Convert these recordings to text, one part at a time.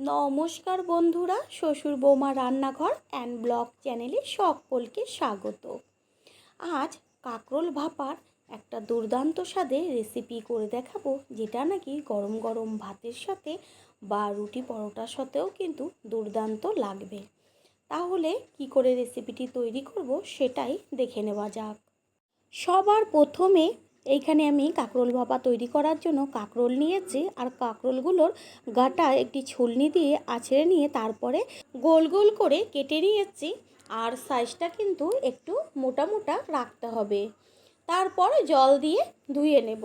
নমস্কার বন্ধুরা, শ্বশুর বৌমা রান্নাঘর অ্যান্ড ব্লগ চ্যানেলে সকলকে স্বাগত। আজ কাকরোল ভাপার একটা দুর্দান্ত স্বাদে রেসিপি করে দেখাবো, যেটা নাকি গরম গরম ভাতের সাথে বা রুটি পরোটার সাথেও কিন্তু দুর্দান্ত লাগবে। তাহলে কি করে রেসিপিটি তৈরি করব সেটাই দেখে নেওয়া যাক। সবার প্রথমে এইখানে আমি কাঁকরোল ভাপা তৈরি করার জন্য কাঁকরোল নিয়েছি আর কাঁকরোলগুলোর গাটা একটি ছুলনি দিয়ে আছড়ে নিয়ে তারপরে গোল গোল করে কেটে নিয়েছি আর সাইজটা কিন্তু একটু মোটা মোটা রাখতে হবে। তারপর জল দিয়ে ধুয়ে নেব।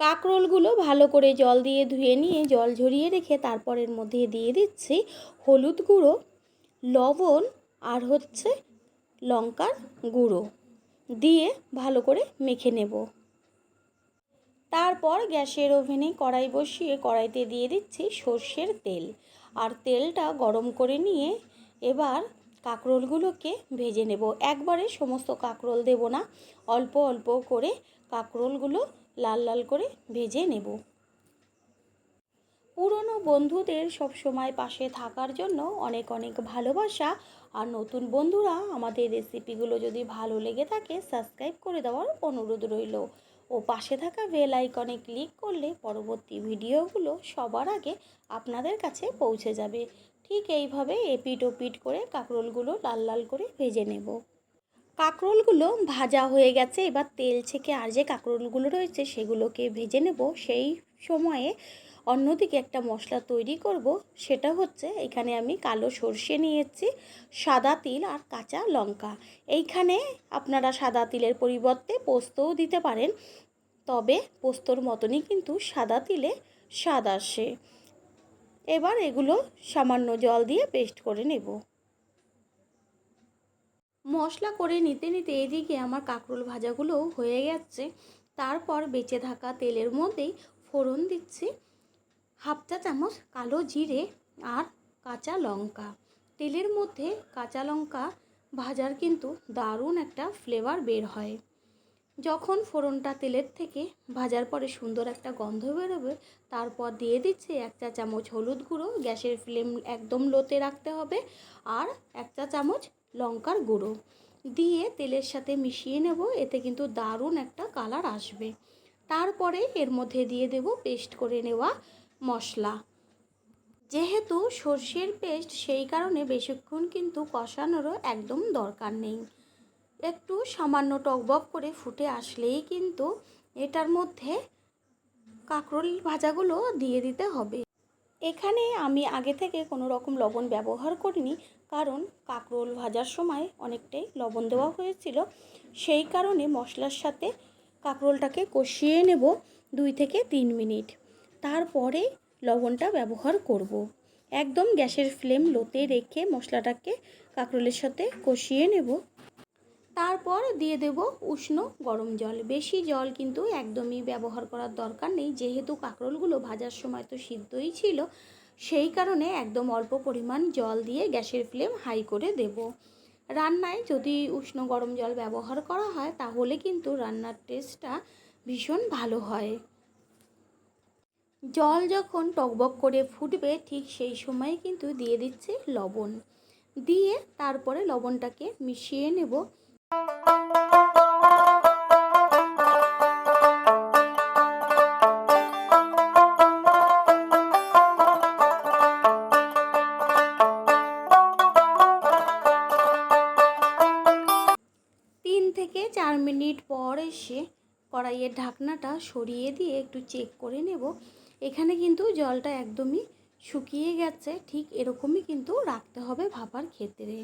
কাঁকরোলগুলো ভালো করে জল দিয়ে ধুয়ে নিয়ে জল ঝরিয়ে রেখে তারপর এর মধ্যে দিয়ে দিচ্ছি হলুদ গুঁড়ো, লবণ আর হচ্ছে লঙ্কার গুঁড়ো। দিয়ে ভালো করে মেখে নেব। তারপর গ্যাসের ওভেনে কড়াই বসিয়ে কড়াইতে দিয়ে দিচ্ছি সর্ষের তেল। আর তেলটা গরম করে নিয়ে এবার কাঁকরোলগুলোকে ভেজে নেব। একবারে সমস্ত কাঁকরোল দেব না, অল্প অল্প করে কাঁকরোলগুলো লাল লাল করে ভেজে নেব। পুরনো বন্ধুদের সব সময় পাশে থাকার জন্য অনেক অনেক ভালোবাসা। আর নতুন বন্ধুরা আমাদের রেসিপিগুলো যদি ভালো লেগে থাকে, সাবস্ক্রাইব করে দেওয়ার অনুরোধ রইল। ও পাশে থাকা বেল আইকনে ক্লিক করলে পরবর্তী ভিডিওগুলো সবার আগে আপনাদের কাছে পৌঁছে যাবে। ঠিক এইভাবে এপিট ওপিট করে কাঁকরোলগুলো লাল লাল করে ভেজে নেব। কাঁকরোলগুলো ভাজা হয়ে গেছে, এবার তেল ছেঁকে আর যে কাঁকরোলগুলো রয়েছে সেগুলোকে ভেজে নেব। সেই সময়ে অন্যদিকে একটা মশলা তৈরি করব, সেটা হচ্ছে এখানে আমি কালো সর্ষে নিয়েছি, সাদা তিল আর কাঁচা লঙ্কা। এইখানে আপনারা সাদা তিলের পরিবর্তে পোস্তও দিতে পারেন, তবে পোস্তর মতনই কিন্তু সাদা তিলে স্বাদ আসে। এবার এগুলো সামান্য জল দিয়ে পেস্ট করে নেব। মশলা করে নিতে নিতে এদিকে আমার কাঁকরোল ভাজাগুলোও হয়ে গেছে। তারপর বেঁচে থাকা তেলের মধ্যেই ফোড়ন দিচ্ছি। হাফ চা চামচ কালো জিরে আর কাঁচা লঙ্কা। তেলের মধ্যে কাঁচা লঙ্কা ভাজার কিন্তু দারুণ একটা ফ্লেভার বের হয়। যখন ফোড়নটা তেলের থেকে ভাজার পরে সুন্দর একটা গন্ধ বেরোবে, তারপর দিয়ে দিচ্ছি এক চা চামচ হলুদ গুঁড়ো, গ্যাসের ফ্লেম একদম লোতে রাখতে হবে আর এক চা চামচ লঙ্কার গুঁড়ো। দিয়ে তেলের সাথে মিশিয়ে নেব, এতে কিন্তু দারুণ একটা কালার আসবে। তারপরে এর মধ্যে দিয়ে দেব পেস্ট করে নেওয়া মশলা। যেহেতু সর্ষের পেস্ট, সেই কারণে বেশিক্ষণ কিন্তু কষানোরও একদম দরকার নেই। একটু সামান্য টকবক করে ফুটে আসলেই কিন্তু এটার মধ্যে কাঁকরোল ভাজাগুলো দিয়ে দিতে হবে। এখানে আমি আগে থেকে কোনো রকম লবণ ব্যবহার করিনি, কারণ কাঁকরোল ভাজার সময় অনেকটাই লবণ দেওয়া হয়েছিল। সেই কারণে মশলার সাথে কাঁকরোলটাকে কষিয়ে নেব দুই থেকে তিন মিনিট। তারপরে লবণটা ব্যবহার করব। একদম গ্যাসের ফ্লেম লোতে রেখে মশলাটাকে কাঁকরোলের সাথে কষিয়ে নেব। তারপর দিয়ে দেব উষ্ণ গরম জল। বেশি জল কিন্তু একদমই ব্যবহার করার দরকার নেই। যেহেতু কাঁকরোলগুলো ভাজার সময় তো সিদ্ধই ছিল, সেই কারণে একদম অল্প পরিমাণ জল দিয়ে গ্যাসের ফ্লেম হাই করে দেব। রান্নায় যদি উষ্ণ গরম জল ব্যবহার করা হয়, তাহলে কিন্তু রান্নার টেস্টটা ভীষণ ভালো হয়। জল যখন টকবক করে ফুটবে, ঠিক সেই সময় কিন্তু দিয়ে দিচ্ছি লবণ। দিয়ে তারপরে লবণটাকে মিশিয়ে নেব। তিন থেকে চার মিনিট পর এসে কড়াইয়ের ঢাকনাটা সরিয়ে দিয়ে একটু চেক করে নেব। এখানে কিন্তু জলটা একদমই শুকিয়ে গেছে ঠিক এরকমই কিন্তু রাখতে হবে ভাপার ক্ষেত্রে।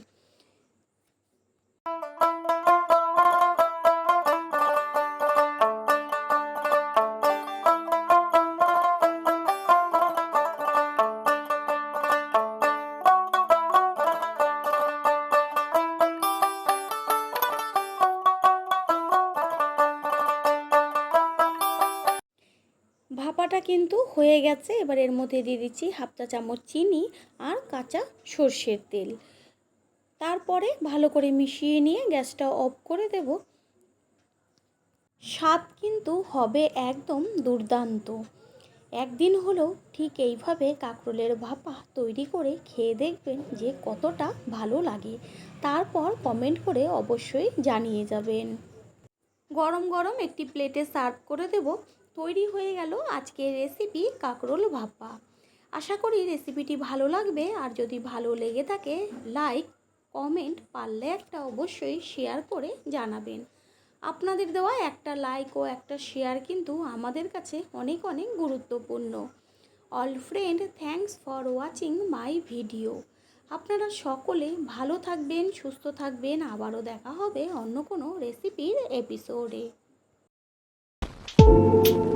ভাপাটা কিন্তু হয়ে গেছে। এবার এর মধ্যে দিয়ে দিচ্ছি হাফ চা চামচ চিনি আর কাঁচা সর্ষের তেল। তারপরে ভালো করে মিশিয়ে নিয়ে গ্যাসটা অফ করে দেব। স্বাদ কিন্তু হবে একদম দুর্দান্ত। একদিন হলেও ঠিক এইভাবে কাঁকরোলের ভাপা তৈরি করে খেয়ে দেখবেন যে কতটা ভালো লাগে। তারপর কমেন্ট করে অবশ্যই জানিয়ে যাবেন। গরম গরম একটি প্লেটে সার্ভ করে দেব। তৈরি হয়ে গেল আজকের রেসিপি কাঁকরোল ভাপা। আশা করি রেসিপিটি ভালো লাগবে, আর যদি ভালো লেগে থাকে লাইক কমেন্ট পারলে একটা অবশ্যই শেয়ার করে জানাবেন। আপনাদের দেওয়া একটা লাইক ও একটা শেয়ার কিন্তু আমাদের কাছে অনেক অনেক গুরুত্বপূর্ণ। All friend thanks for watching my video আপনারা সকলে ভালো থাকবেন, সুস্থ থাকবেন। আবারও দেখা হবে অন্য কোনো রেসিপির এপিসোডে thank you